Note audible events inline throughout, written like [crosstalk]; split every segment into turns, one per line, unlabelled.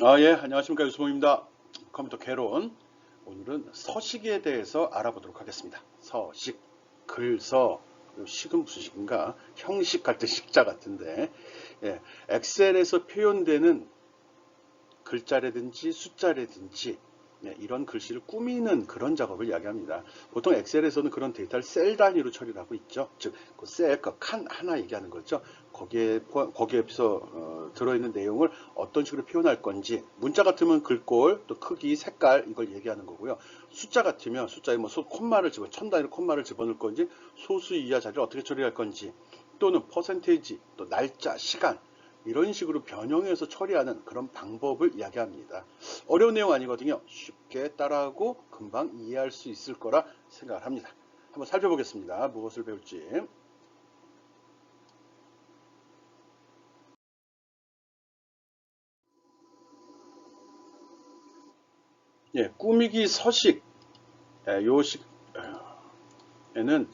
아, 예, 안녕하십니까. 유수봉입니다. 컴퓨터 개론. 오늘은 서식에 대해서 알아보도록 하겠습니다. 서식, 글서, 식은 무슨 식인가? 형식 같은 [laughs] 식자 같은데, 예, 엑셀에서 표현되는 글자라든지 숫자라든지 네, 이런 글씨를 꾸미는 그런 작업을 이야기합니다. 보통 엑셀에서는 그런 데이터를 셀 단위로 처리를 하고 있죠. 즉, 그 셀, 그 칸 하나 얘기하는 거죠. 거기에, 거기에서 어, 들어있는 내용을 어떤 식으로 표현할 건지, 문자 같으면 글꼴, 또 크기, 색깔, 이걸 얘기하는 거고요. 숫자 같으면 숫자에 뭐 소- 콤마를 집어, 천 단위로 콤마를 집어넣을 건지, 소수 이하 자리를 어떻게 처리할 건지, 또는 퍼센테이지, 또 날짜, 시간, 이런 식으로 변형해서 처리하는 그런 방법을 이야기합니다. 어려운 내용 아니거든요. 쉽게 따라하고 금방 이해할 수 있을 거라 생각을 합니다. 한번 살펴보겠습니다. 무엇을 배울지. 예, 꾸미기 서식. 예, 요 식, 에는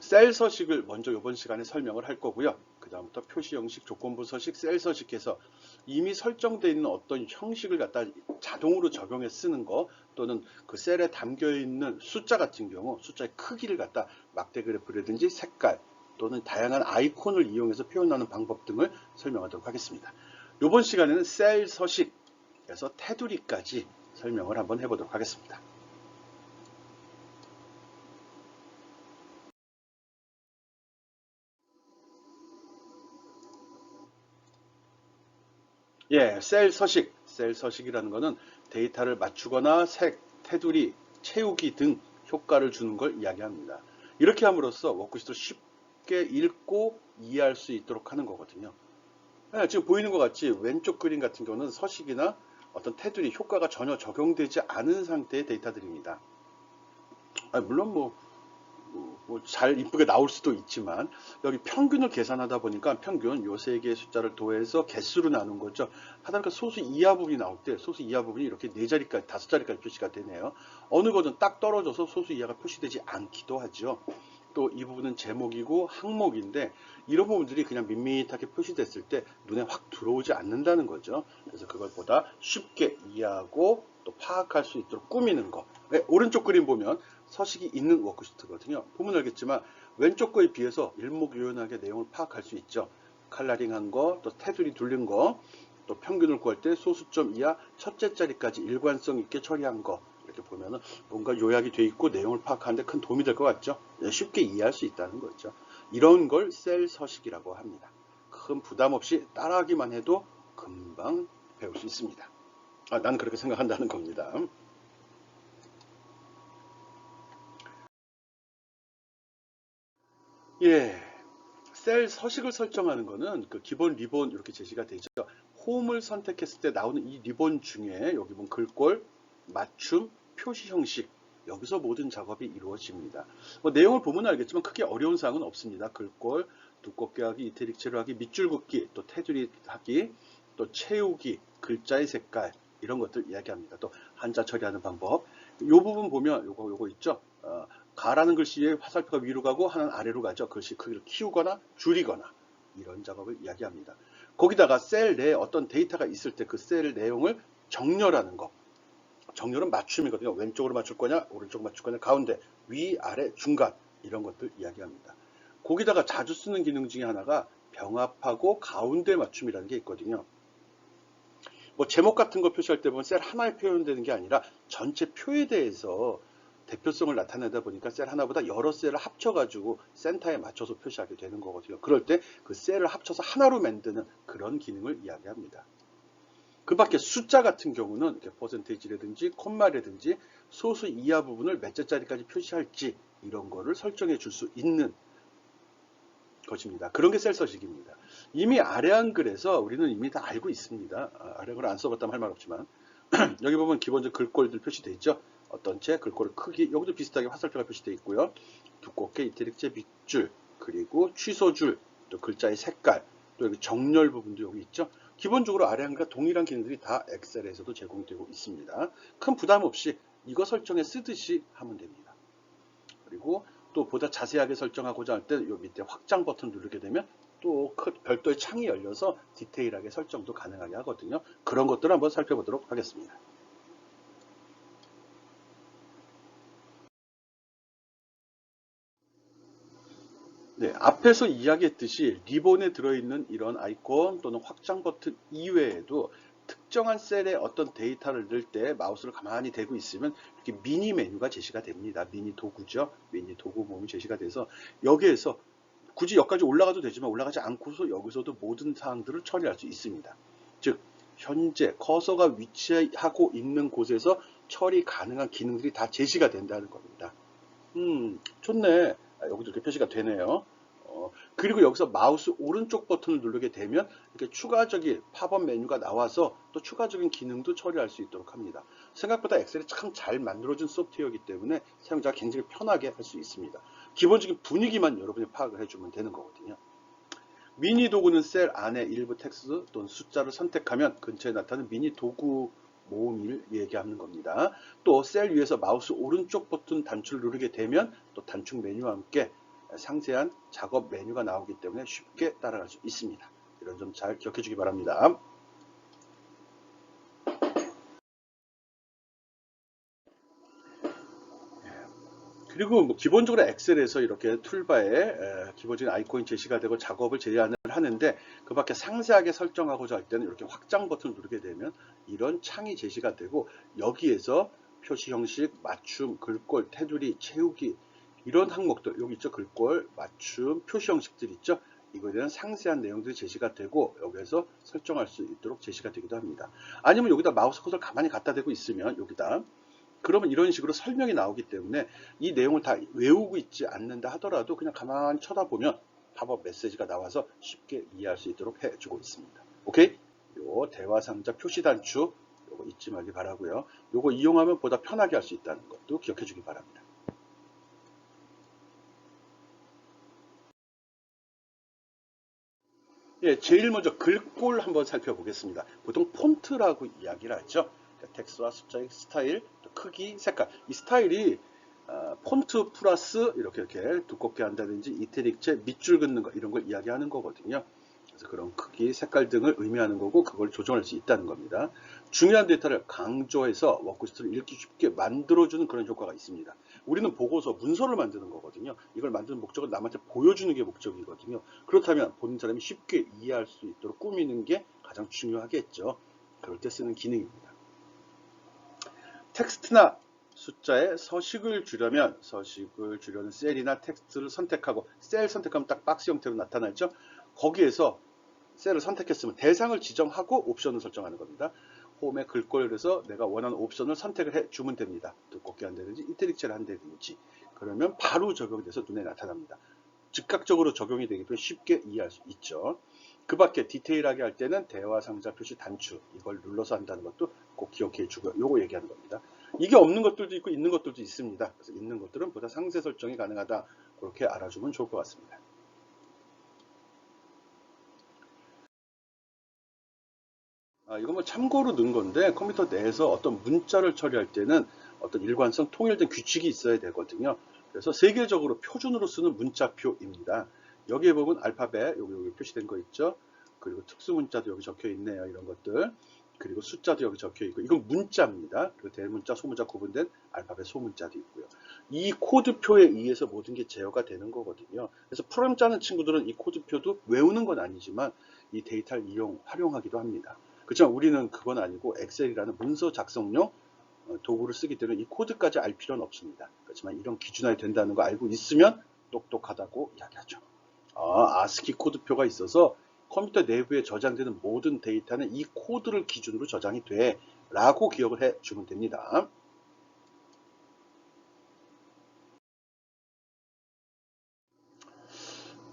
셀 서식을 먼저 이번 시간에 설명을 할 거고요. 그 다음부터 표시 형식, 조건부 서식, 셀 서식해서 이미 설정되어 있는 어떤 형식을 갖다 자동으로 적용해 쓰는 거 또는 그 셀에 담겨 있는 숫자 같은 경우 숫자의 크기를 갖다 막대 그래프라든지 색깔 또는 다양한 아이콘을 이용해서 표현하는 방법 등을 설명하도록 하겠습니다. 이번 시간에는 셀 서식에서 테두리까지 설명을 한번 해보도록 하겠습니다. 예, 셀 서식, 셀 서식이라는 것은 데이터를 맞추거나 색, 테두리, 채우기 등 효과를 주는 걸 이야기합니다. 이렇게 함으로써 워크시트를 쉽게 읽고 이해할 수 있도록 하는 거거든요. 예, 지금 보이는 것 같이 왼쪽 그림 같은 경우는 서식이나 어떤 테두리 효과가 전혀 적용되지 않은 상태의 데이터들입니다. 아, 물론 뭐잘 이쁘게 나올 수도 있지만 여기 평균을 계산하다 보니까 평균 요 세 개의 숫자를 더해서 개수로 나눈 거죠. 하다 보니까 소수 이하 부분이 나올 때 소수 이하 부분이 이렇게 네 자리까지 다섯 자리까지 표시가 되네요. 어느 것은 딱 떨어져서 소수 이하가 표시되지 않기도 하죠. 또 이 부분은 제목이고 항목인데 이런 부분들이 그냥 밋밋하게 표시됐을 때 눈에 확 들어오지 않는다는 거죠. 그래서 그걸 보다 쉽게 이해하고 또 파악할 수 있도록 꾸미는 거. 네, 오른쪽 그림 보면 서식이 있는 워크시트거든요. 보면 알겠지만 왼쪽 거에 비해서 일목요연하게 내용을 파악할 수 있죠. 칼라링한 거, 또 테두리 둘린 거, 또 평균을 구할 때 소수점 이하 첫째 자리까지 일관성 있게 처리한 거 이렇게 보면은 뭔가 요약이 돼 있고 내용을 파악하는데 큰 도움이 될 것 같죠. 네, 쉽게 이해할 수 있다는 거죠. 이런 걸 셀 서식이라고 합니다. 큰 부담 없이 따라하기만 해도 금방 배울 수 있습니다. 아, 난 그렇게 생각한다는 겁니다. 예. 셀 서식을 설정하는 거는 그 기본 리본 이렇게 제시가 되죠. 홈을 선택했을 때 나오는 이 리본 중에 여기 보면 글꼴, 맞춤, 표시 형식 여기서 모든 작업이 이루어집니다. 뭐 내용을 보면 알겠지만 크게 어려운 사항은 없습니다. 글꼴, 두껍게 하기, 이태릭체로 하기, 밑줄 긋기, 또 테두리 하기, 또 채우기, 글자의 색깔 이런 것들 이야기합니다. 또 한자 처리하는 방법. 이 부분 보면 요거 요거 있죠. 어, 가라는 글씨의 화살표가 위로 가고 하나는 아래로 가죠. 글씨 크기를 키우거나 줄이거나 이런 작업을 이야기합니다. 거기다가 셀 내에 어떤 데이터가 있을 때 그 셀 내용을 정렬하는 거. 정렬은 맞춤이거든요. 왼쪽으로 맞출 거냐, 오른쪽 맞출 거냐, 가운데, 위, 아래, 중간 이런 것들 이야기합니다. 거기다가 자주 쓰는 기능 중에 하나가 병합하고 가운데 맞춤이라는 게 있거든요. 뭐 제목 같은 거 표시할 때 보면 셀 하나에 표현되는 게 아니라 전체 표에 대해서 대표성을 나타내다 보니까 셀 하나보다 여러 셀을 합쳐가지고 센터에 맞춰서 표시하게 되는 거거든요. 그럴 때 그 셀을 합쳐서 하나로 만드는 그런 기능을 이야기합니다. 그 밖에 숫자 같은 경우는 퍼센테이지라든지 콤마라든지 소수 이하 부분을 몇 자짜리까지 표시할지 이런 거를 설정해 줄 수 있는 것입니다. 그런 게 셀 서식입니다. 이미 아래 한글에서 우리는 이미 다 알고 있습니다. 아, 아래 한글 안 써봤다면 할 말 없지만 [clears throat] 여기 보면 기본적 글꼴들 표시되어 있죠. 어떤 책, 글꼴 크기, 여기도 비슷하게 화살표가 표시되어 있고요. 두껍게 이태릭체 밑줄, 그리고 취소줄, 또 글자의 색깔, 또 여기 정렬 부분도 여기 있죠. 기본적으로 한글과 동일한 기능들이 다 엑셀에서도 제공되고 있습니다. 큰 부담 없이 이거 설정해 쓰듯이 하면 됩니다. 그리고 또 보다 자세하게 설정하고자 할 때 이 밑에 확장 버튼 누르게 되면 또큰 별도의 창이 열려서 디테일하게 설정도 가능하게 하거든요. 그런 것들을 한번 살펴보도록 하겠습니다. 네, 앞에서 이야기했듯이 리본에 들어있는 이런 아이콘 또는 확장 버튼 이외에도 특정한 셀에 어떤 데이터를 넣을 때 마우스를 가만히 대고 있으면 이렇게 미니 메뉴가 제시가 됩니다. 미니 도구죠. 미니 도구 모음이 제시가 돼서 여기에서 굳이 여기까지 올라가도 되지만 올라가지 않고서 여기서도 모든 사항들을 처리할 수 있습니다. 즉 현재 커서가 위치하고 있는 곳에서 처리 가능한 기능들이 다 제시가 된다는 겁니다. 음, 좋네. 아, 여기도 이렇게 표시가 되네요. 어, 그리고 여기서 마우스 오른쪽 버튼을 누르게 되면 이렇게 추가적인 팝업 메뉴가 나와서 또 추가적인 기능도 처리할 수 있도록 합니다. 생각보다 엑셀이 참 잘 만들어진 소프트웨어이기 때문에 사용자가 굉장히 편하게 할 수 있습니다. 기본적인 분위기만 여러분이 파악을 해주면 되는 거거든요. 미니 도구는 셀 안에 일부 텍스트 또는 숫자를 선택하면 근처에 나타나는 미니 도구 모음을 얘기하는 겁니다. 또 셀 위에서 마우스 오른쪽 버튼 단추를 누르게 되면 또 단축 메뉴와 함께 상세한 작업 메뉴가 나오기 때문에 쉽게 따라갈 수 있습니다. 이런 점 잘 기억해 주기 바랍니다. 그리고 뭐 기본적으로 엑셀에서 이렇게 툴바에 기본적인 아이콘이 제시가 되고 작업을 제안을 하는데 그 밖에 상세하게 설정하고자 할 때는 이렇게 확장 버튼을 누르게 되면 이런 창이 제시가 되고 여기에서 표시 형식, 맞춤, 글꼴, 테두리, 채우기 이런 항목들 여기 있죠? 글꼴, 맞춤, 표시 형식들 있죠? 이거에 대한 상세한 내용들이 제시가 되고 여기에서 설정할 수 있도록 제시가 되기도 합니다. 아니면 여기다 마우스 커서를 가만히 갖다 대고 있으면 여기다 그러면 이런 식으로 설명이 나오기 때문에 이 내용을 다 외우고 있지 않는다 하더라도 그냥 가만히 쳐다보면 팝업 메시지가 나와서 쉽게 이해할 수 있도록 해주고 있습니다. 오케이? 요 대화 상자 표시 단추 요거 잊지 말기 바라고요. 요거 이용하면 보다 편하게 할 수 있다는 것도 기억해 주기 바랍니다. 예, 제일 먼저 글꼴 한번 살펴보겠습니다. 보통 폰트라고 이야기를 하죠. 텍스트와 숫자의 스타일, 크기, 색깔. 이 스타일이 어, 폰트 플러스 이렇게 이렇게 두껍게 한다든지 이태릭체 밑줄 긋는 거 이런 걸 이야기하는 거거든요. 그래서 그런 크기, 색깔 등을 의미하는 거고 그걸 조정할 수 있다는 겁니다. 중요한 데이터를 강조해서 워크시트를 읽기 쉽게 만들어주는 그런 효과가 있습니다. 우리는 보고서 문서를 만드는 거거든요. 이걸 만드는 목적은 남한테 보여주는 게 목적이거든요. 그렇다면 보는 사람이 쉽게 이해할 수 있도록 꾸미는 게 가장 중요하겠죠. 그럴 때 쓰는 기능입니다. 텍스트나 숫자에 서식을 주려면 서식을 주려는 셀이나 텍스트를 선택하고 셀 선택하면 딱 박스 형태로 나타나죠. 거기에서 셀을 선택했으면 대상을 지정하고 옵션을 설정하는 겁니다. 홈에 글꼴에서 내가 원하는 옵션을 선택을 해 주면 됩니다. 두껍게 한다든지 이태릭체를 한다든지 그러면 바로 적용돼서 눈에 나타납니다. 즉각적으로 적용이 되기 때문에 쉽게 이해할 수 있죠. 그 밖에 디테일하게 할 때는 대화 상자 표시 단추 이걸 눌러서 한다는 것도 꼭 기억해 주고요. 요거 얘기하는 겁니다. 이게 없는 것들도 있고 있는 것들도 있습니다. 그래서 있는 것들은 보다 상세 설정이 가능하다. 그렇게 알아주면 좋을 것 같습니다. 아, 이건 뭐 참고로 넣은 건데 컴퓨터 내에서 어떤 문자를 처리할 때는 어떤 일관성 통일된 규칙이 있어야 되거든요. 그래서 세계적으로 표준으로 쓰는 문자표입니다. 여기에 보면 알파벳 여기 여기 표시된 거 있죠. 그리고 특수 문자도 여기 적혀 있네요. 이런 것들. 그리고 숫자도 여기 적혀 있고 이건 문자입니다. 그리고 대문자, 소문자 구분된 알파벳 소문자도 있고요. 이 코드표에 의해서 모든 게 제어가 되는 거거든요. 그래서 프로그램 짜는 친구들은 이 코드표도 외우는 건 아니지만 이 데이터를 이용, 활용하기도 합니다. 그렇지만 우리는 그건 아니고 엑셀이라는 문서 작성용 어, 도구를 쓰기 때문에 이 코드까지 알 필요는 없습니다. 그렇지만 이런 기준화이 된다는 거 알고 있으면 똑똑하다고 이야기하죠. 아, 아스키 코드표가 있어서 컴퓨터 내부에 저장되는 모든 데이터는 이 코드를 기준으로 저장이 돼 라고 기억을 해 주면 됩니다.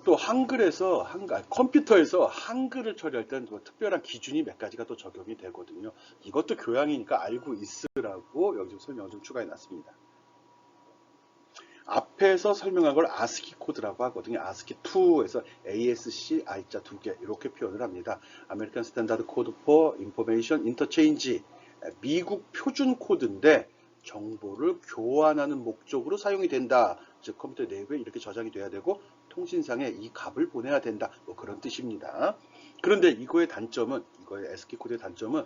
또 한글에서 한글, 컴퓨터에서 한글을 처리할 때는 또 특별한 기준이 몇 가지가 또 적용이 되거든요. 이것도 교양이니까 알고 있으라고 여기 좀 설명을 좀 추가해 놨습니다. 앞에서 설명한 걸 아스키 코드라고 하거든요. 아스키 2에서 ASC, I자 두 개 이렇게 표현을 합니다. 아메리칸 스탠다드 코드 포 인포메이션 인터체인지 미국 표준 코드인데 정보를 교환하는 목적으로 사용이 된다. 즉 컴퓨터 내부에 이렇게 저장이 돼야 되고 통신상에 이 값을 보내야 된다. 뭐 그런 뜻입니다. 그런데 이거의 단점은 이거의 에스키 코드의 단점은 아,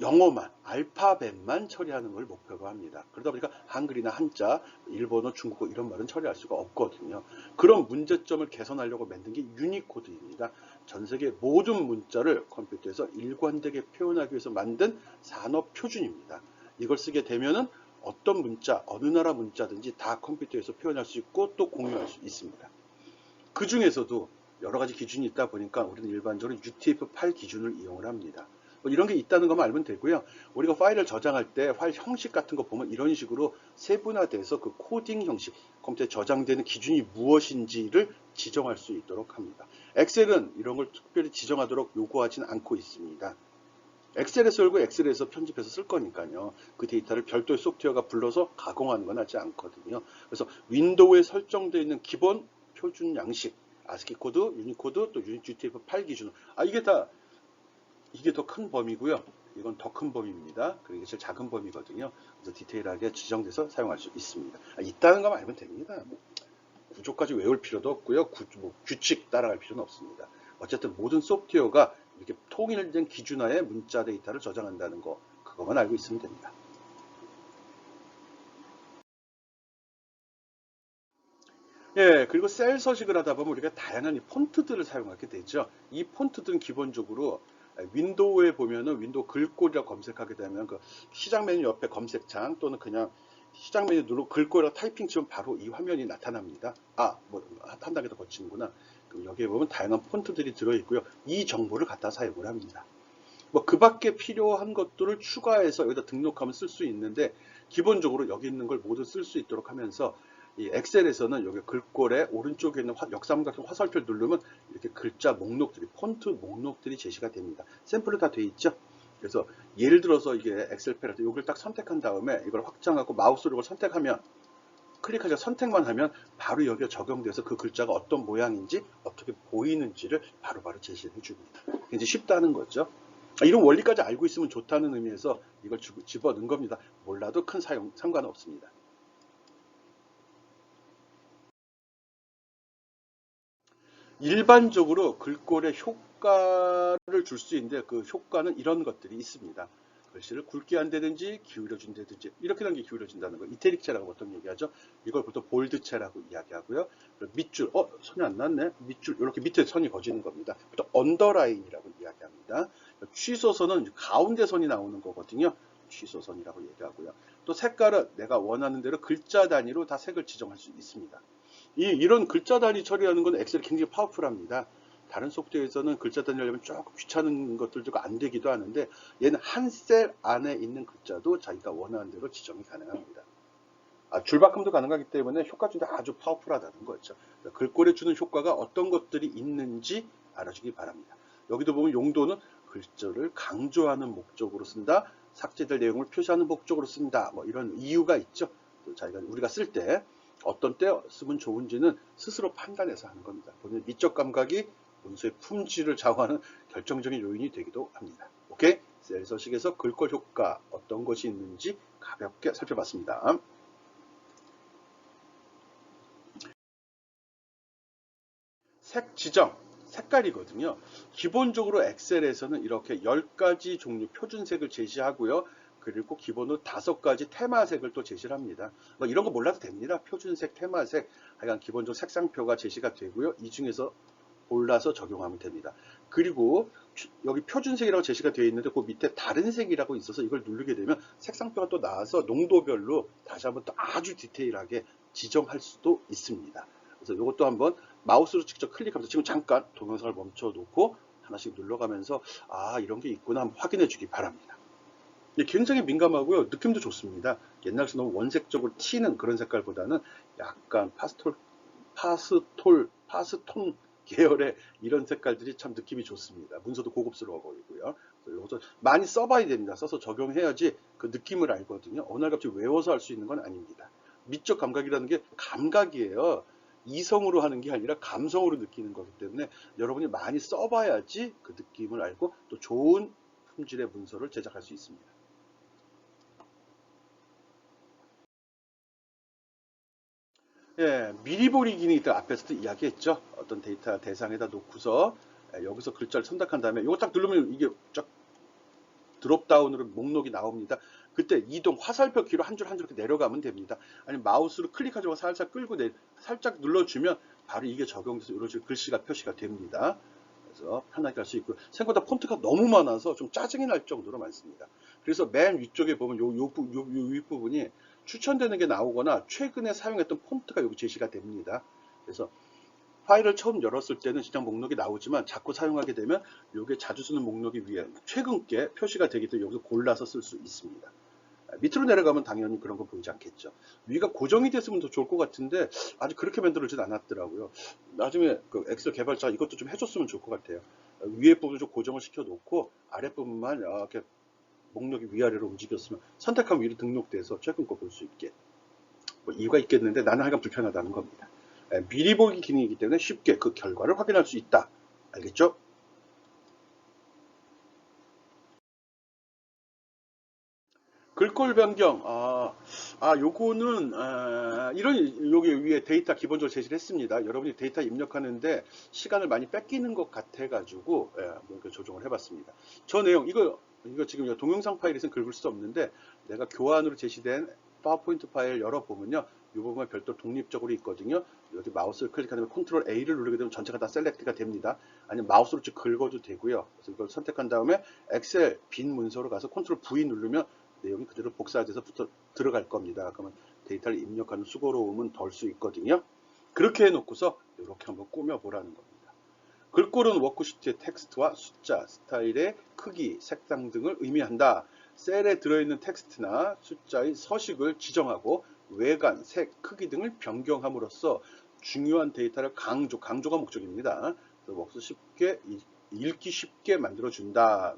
영어만 알파벳만 처리하는 걸 목표로 합니다. 그러다 보니까 한글이나 한자, 일본어, 중국어 이런 말은 처리할 수가 없거든요. 그런 문제점을 개선하려고 만든 게 유니코드입니다. 전 세계 모든 문자를 컴퓨터에서 일관되게 표현하기 위해서 만든 산업 표준입니다. 이걸 쓰게 되면은 어떤 문자, 어느 나라 문자든지 다 컴퓨터에서 표현할 수 있고 또 공유할 수 있습니다. 그 중에서도 여러 가지 기준이 있다 보니까 우리는 일반적으로 UTF-8 기준을 이용을 합니다. 뭐 이런 게 있다는 것만 알면 되고요. 우리가 파일을 저장할 때 파일 형식 같은 거 보면 이런 식으로 세분화돼서 그 코딩 형식, 컴퓨터에 저장되는 기준이 무엇인지를 지정할 수 있도록 합니다. 엑셀은 이런 걸 특별히 지정하도록 요구하지는 않고 있습니다. 엑셀에서 열고 엑셀에서 편집해서 쓸 거니까요. 그 데이터를 별도의 소프트웨어가 불러서 가공하는 건 하지 않거든요. 그래서 윈도우에 설정되어 있는 기본 표준 양식, 아스키 코드, 유니코드, 또 UTF-8 기준. 아 이게 다 이게 더 큰 범위고요. 이건 더 큰 범위입니다. 그리고 이게 제일 작은 범위거든요. 그래서 디테일하게 지정돼서 사용할 수 있습니다. 아, 있다는 것만 알면 됩니다. 뭐 구조까지 외울 필요도 없고요. 구, 뭐 규칙 따라갈 필요는 없습니다. 어쨌든 모든 소프트웨어가 이렇게 통일된 기준하에 문자 데이터를 저장한다는 거 그것만 알고 있으면 됩니다. 예, 그리고 셀 서식을 하다 보면 우리가 다양한 이 폰트들을 사용하게 되죠. 이 폰트들은 기본적으로 윈도우에 보면은 윈도우 글꼴이라고 검색하게 되면 그 시작 메뉴 옆에 검색창 또는 그냥 시작 메뉴 누르고 글꼴이라고 타이핑 치면 바로 이 화면이 나타납니다. 아, 뭐 한 단계 더 거치는구나. 그럼 여기에 보면 다양한 폰트들이 들어있고요. 이 정보를 갖다 사용을 합니다. 뭐 그 밖에 필요한 것들을 추가해서 여기다 등록하면 쓸 수 있는데 기본적으로 여기 있는 걸 모두 쓸 수 있도록 하면서 이 엑셀에서는 여기 글꼴에 오른쪽에 있는 화, 역삼각형 화살표를 누르면 이렇게 글자 목록들이 폰트 목록들이 제시가 됩니다. 샘플로 다 돼 있죠. 그래서 예를 들어서 이게 엑셀 패러드 이걸 딱 선택한 다음에 이걸 확장하고 마우스로 선택하면 클릭하자 선택만 하면 바로 여기에 적용돼서 그 글자가 어떤 모양인지 어떻게 보이는지를 바로바로 바로 제시해 줍니다. 굉장히 쉽다는 거죠. 아, 이런 원리까지 알고 있으면 좋다는 의미에서 이걸 집어 넣은 겁니다. 몰라도 큰 사용 상관없습니다. 일반적으로 글꼴에 효과를 줄 수 있는데 그 효과는 이런 것들이 있습니다. 글씨를 굵게 한다든지 기울여준다든지 이렇게 단게 기울여진다는 거 이태릭체라고 보통 얘기하죠. 이걸 보통 볼드체라고 이야기하고요. 밑줄, 어 선이 안 났네. 밑줄 이렇게 밑에 선이 거지는 겁니다. 보통 언더라인이라고 이야기합니다. 취소선은 가운데 선이 나오는 거거든요. 취소선이라고 얘기하고요. 또 색깔은 내가 원하는 대로 글자 단위로 다 색을 지정할 수 있습니다. 이, 이런 글자 단위 처리하는 건 엑셀이 굉장히 파워풀합니다. 다른 소프트웨어에서는 글자 단위를 하려면 조금 귀찮은 것들도 안 되기도 하는데 얘는 한 셀 안에 있는 글자도 자기가 원하는 대로 지정이 가능합니다. 아, 줄바꿈도 가능하기 때문에 효과 중에 아주 파워풀하다는 거죠. 그러니까 글꼴에 주는 효과가 어떤 것들이 있는지 알아주기 바랍니다. 여기도 보면 용도는 글자를 강조하는 목적으로 쓴다, 삭제될 내용을 표시하는 목적으로 쓴다, 뭐 이런 이유가 있죠. 자기가 우리가 쓸때 어떤 때 쓰면 좋은지는 스스로 판단해서 하는 겁니다. 본인 미적 감각이 문서의 품질을 좌우하는 결정적인 요인이 되기도 합니다. 오케이? 셀 서식에서 글꼴 효과 어떤 것이 있는지 가볍게 살펴봤습니다. 색 지정, 색깔이거든요. 기본적으로 엑셀에서는 이렇게 10가지 종류 표준색을 제시하고요. 그리고 기본으로 다섯 가지 테마색을 또 제시를 합니다. 뭐 이런 거 몰라도 됩니다. 표준색, 테마색, 하여간 기본적으로 색상표가 제시가 되고요. 이 중에서 골라서 적용하면 됩니다. 그리고 여기 표준색이라고 제시가 되어 있는데 그 밑에 다른 색이라고 있어서 이걸 누르게 되면 색상표가 또 나와서 농도별로 다시 한번 또 아주 디테일하게 지정할 수도 있습니다. 그래서 이것도 한번 마우스로 직접 클릭하면서 지금 잠깐 동영상을 멈춰 놓고 하나씩 눌러가면서 아 이런 게 있구나 한번 확인해 주기 바랍니다. 굉장히 민감하고요. 느낌도 좋습니다. 옛날에 너무 원색적으로 튀는 그런 색깔보다는 약간 파스톨, 파스톨, 파스톤 계열의 이런 색깔들이 참 느낌이 좋습니다. 문서도 고급스러워 보이고요. 이것도 많이 써봐야 됩니다. 써서 적용해야지 그 느낌을 알거든요. 어느 날 갑자기 외워서 할 수 있는 건 아닙니다. 미적 감각이라는 게 감각이에요. 이성으로 하는 게 아니라 감성으로 느끼는 거기 때문에 여러분이 많이 써봐야지 그 느낌을 알고 또 좋은 품질의 문서를 제작할 수 있습니다. 예, 미리 보기 기능이 때 앞에서도 이야기했죠. 어떤 데이터 대상에다 놓고서 예, 여기서 글자를 선택한 다음에 이거 딱 누르면 이게 쫙 드롭다운으로 목록이 나옵니다. 그때 이동 화살표 키로 한 줄 한 줄 이렇게 내려가면 됩니다. 아니면 마우스로 클릭하지 말고 살살 끌고 내, 살짝 눌러주면 바로 이게 적용돼서 이런 식으로 글씨가 표시가 됩니다. 그래서 편하게 할 수 있고 생각보다 폰트가 너무 많아서 좀 짜증이 날 정도로 많습니다. 그래서 맨 위쪽에 보면 요, 요, 부- 요, 요 윗부분이 추천되는 게 나오거나 최근에 사용했던 폰트가 여기 제시가 됩니다. 그래서 파일을 처음 열었을 때는 그냥 목록이 나오지만 자꾸 사용하게 되면 이게 자주 쓰는 목록이 위에 최근 게 표시가 되기 때문에 여기서 골라서 쓸 수 있습니다. 아, 밑으로 내려가면 당연히 그런 거 보이지 않겠죠. 위가 고정이 됐으면 더 좋을 것 같은데 아직 그렇게 만들어지진 않았더라고요. 나중에 그 엑셀 개발자 이것도 좀 해줬으면 좋을 것 같아요. 어, 위에 부분 좀 고정을 시켜놓고 아랫 부분만 이렇게 목록이 위아래로 움직였으면 선택하면 위로 등록돼서 최근 거 볼 수 있게 뭐 이유가 있겠는데 나는 하여간 불편하다는 겁니다. 에, 미리 보기 기능이기 때문에 쉽게 그 결과를 확인할 수 있다. 알겠죠? 글꼴 변경, 아, 아, 요거는, 아, 이런, 여기 위에 데이터 기본적으로 제시를 했습니다. 여러분이 데이터 입력하는데 시간을 많이 뺏기는 것 같아 가지고, 예, 뭐 조정을 해봤습니다. 저 내용, 이거, 이거 지금 이 동영상 파일에서는 긁을 수 없는데, 내가 교환으로 제시된 파워포인트 파일 열어보면요. 이 부분은 별도 독립적으로 있거든요. 여기 마우스를 클릭하면 컨트롤 A를 누르게 되면 전체가 다 셀렉트가 됩니다. 아니면 마우스로 쭉 긁어도 되고요. 그래서 이걸 선택한 다음에 엑셀 빈 문서로 가서 컨트롤 V 누르면 내용이 그대로 복사돼서 붙어 들어갈 겁니다. 그러면 데이터를 입력하는 수고로움은 덜 수 있거든요. 그렇게 해놓고서 이렇게 한번 꾸며보라는 겁니다. 글꼴은 워크시트의 텍스트와 숫자, 스타일의 크기, 색상 등을 의미한다. 셀에 들어있는 텍스트나 숫자의 서식을 지정하고 외관, 색, 크기 등을 변경함으로써 중요한 데이터를 강조, 강조가 목적입니다. 그래서 쉽게 읽- 읽기 쉽게 만들어 준다.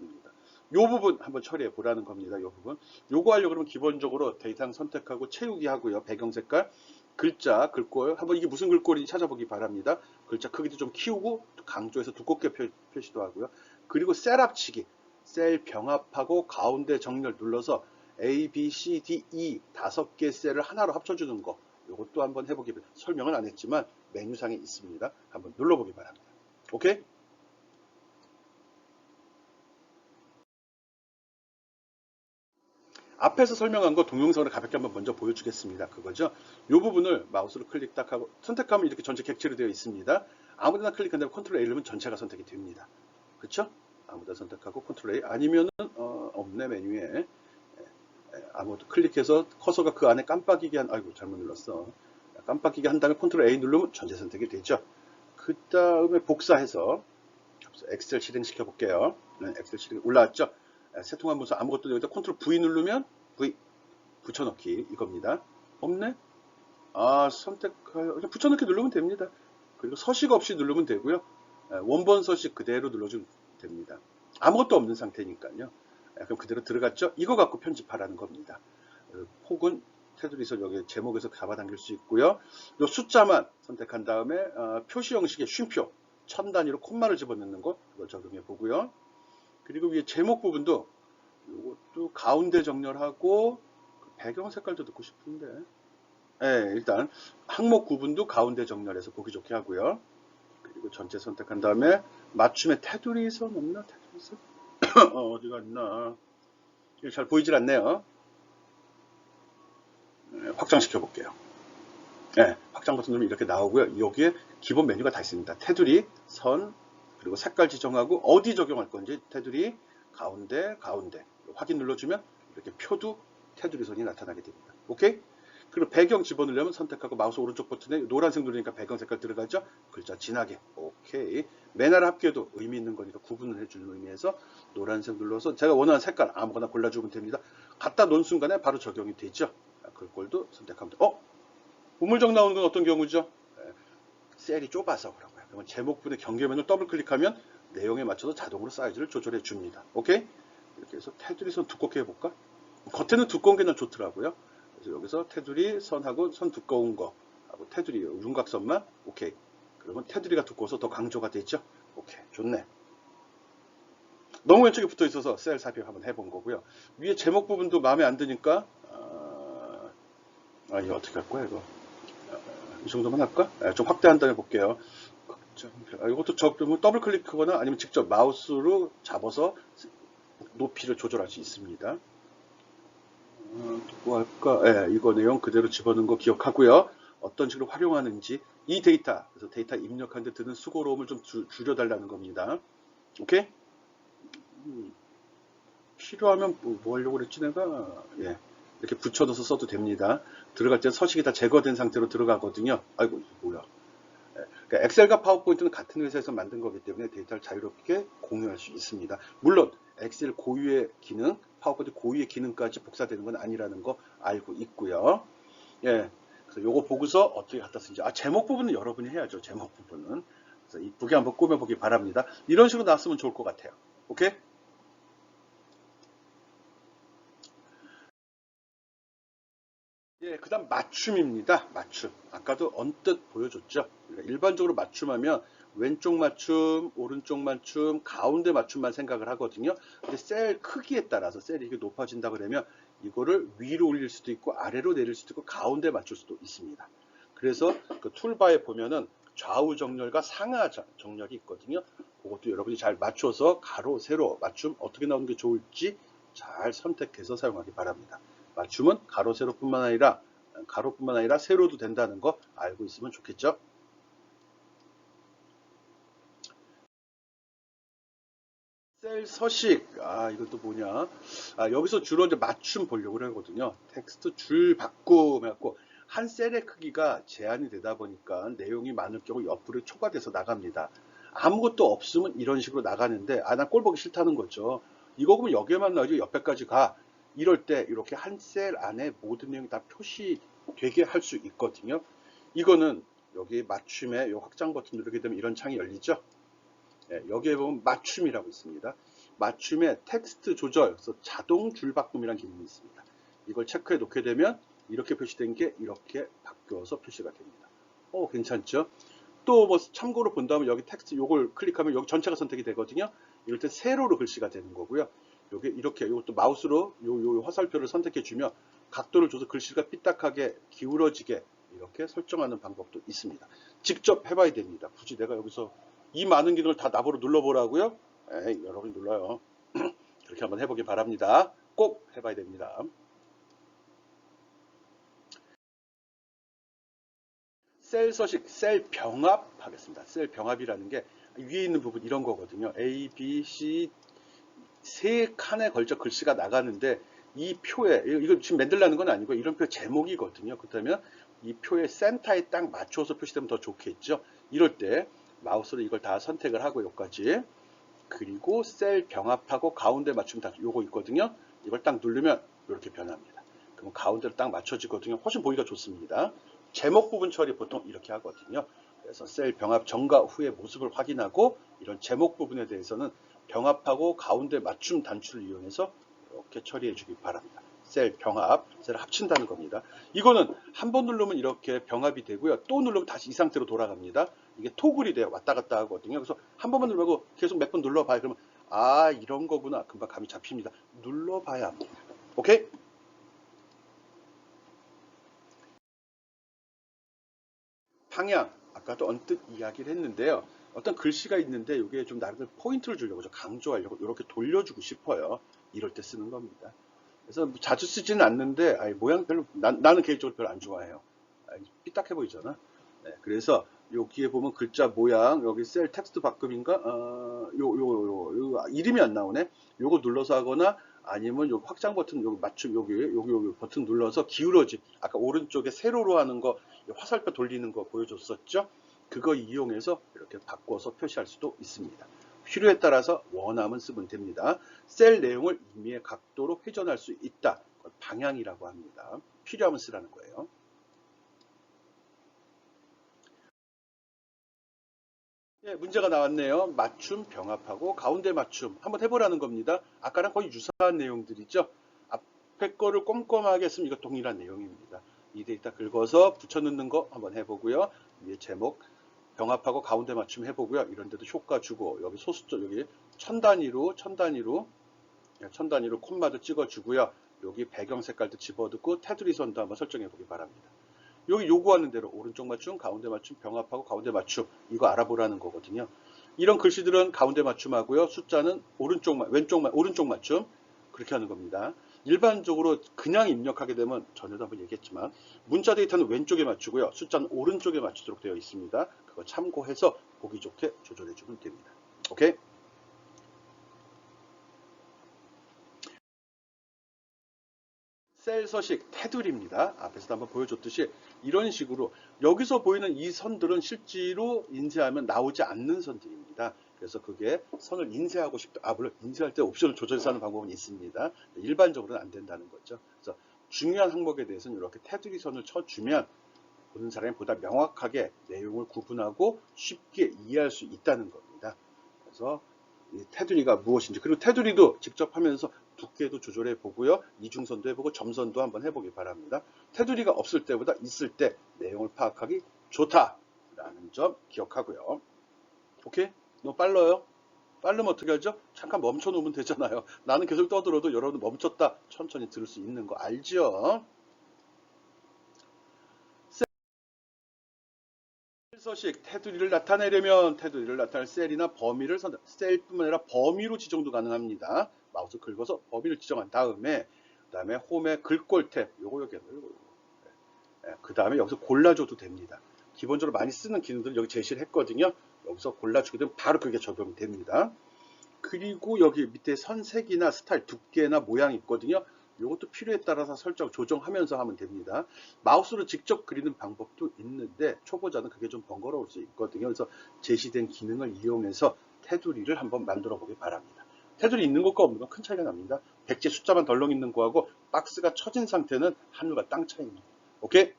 요 부분 한번 처리해 보라는 겁니다. 요 부분. 요거 하려고 그러면 기본적으로 데이터 선택하고 채우기 하고요. 배경 색깔, 글자, 글꼴. 한번 이게 무슨 글꼴인지 찾아보기 바랍니다. 글자 크기도 좀 키우고 강조해서 두껍게 표, 표시도 하고요. 그리고 셀 합치기. 셀 병합하고 가운데 정렬 눌러서 A, B, C, D, E 다섯 개 셀을 하나로 합쳐주는 거. 요것도 한번 해보기. 설명은 안 했지만 메뉴상에 있습니다. 한번 눌러보기 바랍니다. 오케이? 앞에서 설명한 거 동영상으로 가볍게 한번 먼저 보여주겠습니다. 그거죠. 이 부분을 마우스로 클릭 딱 하고 선택하면 이렇게 전체 객체로 되어 있습니다. 아무데나 클릭한다면 컨트롤 A 누르면 전체가 선택이 됩니다. 그렇죠? 아무데나 선택하고 컨트롤 A 아니면은 어, 없네 메뉴에 에, 에, 아무도 클릭해서 커서가 그 안에 깜빡이게 한 아이고 잘못 눌렀어. 깜빡이게 한 다음에 컨트롤 A 누르면 전체 선택이 되죠. 그 다음에 복사해서 엑셀 실행시켜 볼게요. 네, 엑셀 실행 올라왔죠? 에, 세통한 문서 아무것도 여기다 컨트롤 V 누르면 V 붙여넣기 이겁니다. 없네? 아 선택하여 그냥 붙여넣기 누르면 됩니다. 그리고 서식 없이 누르면 되고요. 에, 원본 서식 그대로 눌러주면 됩니다. 아무것도 없는 상태니까요. 에, 그럼 그대로 들어갔죠? 이거 갖고 편집하라는 겁니다. 어, 혹은 테두리에서 여기 제목에서 잡아당길 수 있고요. 이 숫자만 선택한 다음에 어, 표시 형식의 쉼표 천 단위로 콤마를 집어넣는 거 이걸 적용해 보고요. 그리고 위에 제목 부분도 이것도 가운데 정렬하고 그 배경 색깔도 넣고 싶은데 네, 일단 항목 구분도 가운데 정렬해서 보기 좋게 하고요. 그리고 전체 선택한 다음에 맞춤의 테두리선 없나? 테두리선? [coughs] 어, 어디가 있나? 잘 보이질 않네요. 네, 확장시켜 볼게요. 네, 확장 버튼 누르면 이렇게 나오고요. 여기에 기본 메뉴가 다 있습니다. 테두리, 선, 그리고 색깔 지정하고 어디 적용할 건지 테두리, 가운데, 가운데 확인 눌러주면 이렇게 표도 테두리 선이 나타나게 됩니다. 오케이? 그리고 배경 집어넣으려면 선택하고 마우스 오른쪽 버튼에 노란색 누르니까 배경 색깔 들어가죠? 글자 진하게. 오케이. 맨 아래 합계도 의미 있는 거니까 구분을 해주는 의미에서 노란색 눌러서 제가 원하는 색깔 아무거나 골라주면 됩니다. 갖다 놓은 순간에 바로 적용이 되죠. 글꼴도 선택하면 돼. 어? 우물정 나오는 건 어떤 경우죠? 예, 셀이 좁아서 거예요. 그러면 제목분의 경계면을 더블 클릭하면 내용에 맞춰서 자동으로 사이즈를 조절해 줍니다. 오케이? 이렇게 해서 테두리 선 두껍게 해볼까? 겉에는 두꺼운 게 난 좋더라고요. 그래서 여기서 테두리 선하고 선 두꺼운 거 하고 테두리 윤곽선만 오케이. 그러면 테두리가 두꺼워서 더 강조가 되죠. 오케이, 좋네. 너무 왼쪽에 붙어 있어서 셀 삽입 한번 해본 거고요. 위에 제목 부분도 마음에 안 드니까 아, 아 이거 어떻게 할 거야 이거? 아, 이 정도만 할까? 네, 좀 확대한 다음에 볼게요. 아, 이것도 저, 그러면 더블 클릭하거나 아니면 직접 마우스로 잡아서 높이를 조절할 수 있습니다. 어, 뭐 할까? 예, 이거 내용 그대로 집어넣은 거 기억하고요. 어떤 식으로 활용하는지 이 데이터, 그래서 데이터 입력하는데 드는 수고로움을 좀 주, 줄여달라는 겁니다. 오케이? 음, 필요하면 뭐, 뭐 하려고 그랬지 내가? 예, 이렇게 붙여넣어서 써도 됩니다. 들어갈 때 서식이 다 제거된 상태로 들어가거든요. 아이고, 뭐야. 예, 그러니까 엑셀과 파워포인트는 같은 회사에서 만든 거기 때문에 데이터를 자유롭게 공유할 수 있습니다. 물론 엑셀 고유의 기능, 파워포인트 고유의 기능까지 복사되는 건 아니라는 거 알고 있고요. 예, 그래서 요거 보고서 어떻게 갖다 쓰는지. 아, 제목 부분은 여러분이 해야죠. 제목 부분은. 그래서 이쁘게 한번 꾸며보기 바랍니다. 이런 식으로 나왔으면 좋을 것 같아요. 오케이? 그 다음 맞춤입니다. 맞춤. 아까도 언뜻 보여줬죠. 그러니까 일반적으로 맞춤하면 왼쪽 맞춤, 오른쪽 맞춤, 가운데 맞춤만 생각을 하거든요. 근데 셀 크기에 따라서 셀이 이렇게 높아진다 그러면 이거를 위로 올릴 수도 있고 아래로 내릴 수도 있고 가운데 맞출 수도 있습니다. 그래서 그 툴바에 보면은 좌우 정렬과 상하 정렬이 있거든요. 그것도 여러분이 잘 맞춰서 가로, 세로 맞춤 어떻게 나오는 게 좋을지 잘 선택해서 사용하기 바랍니다. 맞춤은 가로, 세로뿐만 아니라 가로뿐만 아니라 세로도 된다는 거 알고 있으면 좋겠죠. 셀 서식. 아 이것도 뭐냐? 아 여기서 주로 이제 맞춤 보려고 하거든요. 텍스트 줄 바꿈 해갖고. 한 셀의 크기가 제한이 되다 보니까 내용이 많을 경우 옆으로 초과돼서 나갑니다. 아무것도 없으면 이런 식으로 나가는데 아 난 꼴 보기 싫다는 거죠. 이거 보면 여기에만 나오지 옆에까지 가 이럴 때 이렇게 한 셀 안에 모든 내용이 다 표시되게 할 수 있거든요 이거는 여기 맞춤에 요 확장 버튼 누르게 되면 이런 창이 열리죠 예, 여기에 보면 맞춤이라고 있습니다. 맞춤에 텍스트 조절, 그래서 자동 줄바꿈이라는 기능이 있습니다. 이걸 체크해 놓게 되면 이렇게 표시된 게 이렇게 바뀌어서 표시가 됩니다. 오, 괜찮죠? 또 뭐 참고로 본다면 여기 텍스트 요걸 클릭하면 여기 전체가 선택이 되거든요. 이럴 때 세로로 글씨가 되는 거고요. 여기 이렇게 이것도 마우스로 요, 요 화살표를 선택해 주면 각도를 줘서 글씨가 삐딱하게 기울어지게 이렇게 설정하는 방법도 있습니다. 직접 해봐야 됩니다. 굳이 내가 여기서 이 많은 기능을 다 나보러 눌러보라고요? 에이, 여러분이 눌러요. [clears throat] 그렇게 한번 해보기 바랍니다. 꼭 해봐야 됩니다. 셀 서식, 셀 병합 하겠습니다. 셀 병합이라는 게 위에 있는 부분 이런 거거든요. A, B, C 세 칸에 걸쳐 글씨가 나가는데 이 표에 이거 지금 만들라는 건 아니고 이런 표 제목이거든요. 그렇다면 이 표의 센터에 딱 맞춰서 표시되면 더 좋겠죠. 이럴 때 마우스로 이걸 다 선택을 하고 여기까지 그리고 셀 병합하고 가운데 맞춤 다 요거 있거든요. 이걸 딱 누르면 이렇게 변합니다. 그럼 가운데로 딱 맞춰지거든요. 훨씬 보기가 좋습니다. 제목 부분 처리 보통 이렇게 하거든요. 그래서 셀 병합 전과 후의 모습을 확인하고 이런 제목 부분에 대해서는 병합하고 가운데 맞춤 단추를 이용해서 이렇게 처리해 주기 바랍니다. 셀 병합, 셀을 합친다는 겁니다. 이거는 한 번 누르면 이렇게 병합이 되고요. 또 누르면 다시 이 상태로 돌아갑니다. 이게 토글이 돼요. 왔다 갔다 하거든요. 그래서 한 번만 누르고 계속 몇 번 눌러봐요. 그러면 아 이런 거구나. 금방 감이 잡힙니다. 눌러봐야 합니다. 오케이? 방향. 아까도 언뜻 이야기를 했는데요. 어떤 글씨가 있는데 이게 좀 나름대로 포인트를 주려고 좀 강조하려고 이렇게 돌려주고 싶어요. 이럴 때 쓰는 겁니다. 그래서 뭐 자주 쓰지는 않는데 아니, 모양 별로 난, 나는 개인적으로 별로 안 좋아해요. 아니, 삐딱해 보이잖아. 네, 그래서 여기에 보면 글자 모양 여기 셀 텍스트 바꿈인가 어, 요, 요, 요, 요, 이름이 안 나오네. 요거 눌러서 하거나 아니면 요 확장 버튼 여기 맞춤 여기 여기 여기 버튼 눌러서 기울어지 아까 오른쪽에 세로로 하는 거 화살표 돌리는 거 보여줬었죠. 그거 이용해서 이렇게 바꿔서 표시할 수도 있습니다. 필요에 따라서 원하면 쓰면 됩니다. 셀 내용을 임의의 각도로 회전할 수 있다. 방향이라고 합니다. 필요하면 쓰라는 거예요. 예, 문제가 나왔네요. 맞춤, 병합하고 가운데 맞춤 한번 해보라는 겁니다. 아까랑 거의 유사한 내용들이죠. 앞에 거를 꼼꼼하게 쓰면 이거 동일한 내용입니다. 이 데이터 긁어서 붙여넣는 거 한번 해보고요. 위에 제목 병합하고 가운데 맞춤 해보고요. 이런 데도 효과 주고 여기 소수점 여기 천 단위로 천 단위로 예, 천 단위로 콤마도 찍어주고요. 여기 배경 색깔도 집어넣고 테두리 선도 한번 설정해 보기 바랍니다. 여기 요구하는 대로 오른쪽 맞춤, 가운데 맞춤, 병합하고 가운데 맞춤 이거 알아보라는 거거든요. 이런 글씨들은 가운데 맞춤하고요. 숫자는 오른쪽, 마- 왼쪽, 마- 오른쪽 맞춤 그렇게 하는 겁니다. 일반적으로 그냥 입력하게 되면 전에도 한번 얘기했지만 문자 데이터는 왼쪽에 맞추고요. 숫자는 오른쪽에 맞추도록 되어 있습니다. 그거 참고해서 보기 좋게 조절해 주면 됩니다. 오케이? 셀 서식 테두리입니다. 앞에서도 한번 보여줬듯이 이런 식으로 여기서 보이는 이 선들은 실제로 인쇄하면 나오지 않는 선들입니다. 그래서 그게 선을 인쇄하고 싶다. 아 물론 인쇄할 때 옵션을 조절해서 하는 방법은 있습니다. 일반적으로는 안 된다는 거죠. 그래서 중요한 항목에 대해서는 이렇게 테두리 선을 쳐주면 보는 사람이 보다 명확하게 내용을 구분하고 쉽게 이해할 수 있다는 겁니다. 그래서 이 테두리가 무엇인지 그리고 테두리도 직접 하면서 두께도 조절해 보고요. 이중선도 해보고 점선도 한번 해보기 바랍니다. 테두리가 없을 때보다 있을 때 내용을 파악하기 좋다라는 점 기억하고요. 오케이? 너무 빨라요? 빠르면 어떻게 하죠? 잠깐 멈춰 놓으면 되잖아요. 나는 계속 떠들어도 여러분 멈췄다 천천히 들을 수 있는 거 알죠? 서식 테두리를 나타내려면 테두리를 나타낼 셀이나 범위를 선택 셀뿐만 아니라 범위로 지정도 가능합니다. 마우스 긁어서 범위를 지정한 다음에 그 다음에 홈의 글꼴 탭 요거 요거 요거 요거 그 다음에 여기서 골라줘도 됩니다. 기본적으로 많이 쓰는 기능들을 여기 제시를 했거든요. 여기서 골라주게 되면 바로 그게 적용이 됩니다. 그리고 여기 밑에 선색이나 스타일, 두께나 모양이 있거든요. 이것도 필요에 따라서 설정, 조정하면서 하면 됩니다. 마우스로 직접 그리는 방법도 있는데 초보자는 그게 좀 번거로울 수 있거든요. 그래서 제시된 기능을 이용해서 테두리를 한번 만들어 보기 바랍니다. 테두리 있는 것과 없는 건 큰 차이가 납니다. 백지 숫자만 덜렁 있는 거하고 박스가 쳐진 상태는 하늘과 땅 차이입니다. 오케이?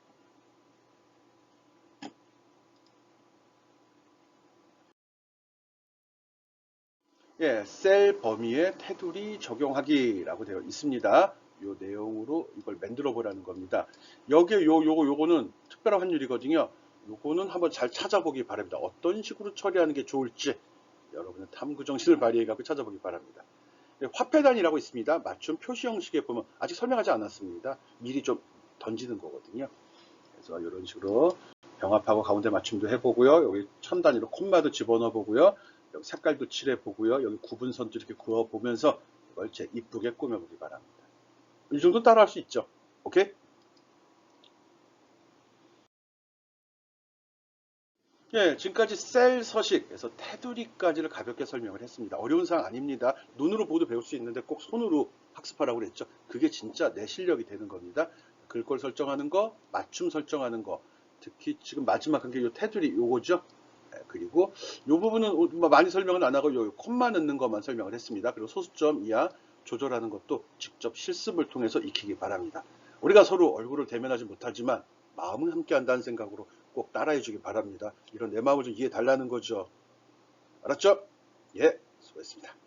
예, 셀 범위에 테두리 적용하기라고 되어 있습니다. 요 내용으로 이걸 만들어 보라는 겁니다. 여기에 요, 요거, 요거는 특별한 환율이거든요. 요거는 한번 잘 찾아보기 바랍니다. 어떤 식으로 처리하는 게 좋을지 여러분의 탐구 정신을 발휘해 갖고 찾아보기 바랍니다. 예, 화폐단이라고 있습니다. 맞춤 표시 형식에 보면 아직 설명하지 않았습니다. 미리 좀 던지는 거거든요. 그래서 이런 식으로 병합하고 가운데 맞춤도 해보고요. 여기 천 단위로 콤마도 집어넣어 보고요. 여기 색깔도 칠해 보고요. 여기 구분선도 이렇게 그어 보면서 이걸 제 이쁘게 꾸며 보기 바랍니다. 이 정도 따라 할 수 있죠. 오케이? 예, 지금까지 셀 서식에서 테두리까지를 가볍게 설명을 했습니다. 어려운 사항 아닙니다. 눈으로 보도 배울 수 있는데 꼭 손으로 학습하라고 그랬죠. 그게 진짜 내 실력이 되는 겁니다. 글꼴 설정하는 거, 맞춤 설정하는 거, 특히 지금 마지막 한게 이 테두리 요거죠. 예, 그리고 이 부분은 뭐 많이 설명은 안 하고 요 콤마 넣는 것만 설명을 했습니다. 그리고 소수점 이하 조절하는 것도 직접 실습을 통해서 익히기 바랍니다. 우리가 서로 얼굴을 대면하지 못하지만 마음은 함께 한다는 생각으로 꼭 따라해 주기 바랍니다. 이런 내 마음을 좀 이해해 달라는 거죠. 알았죠? 예, 수고했습니다.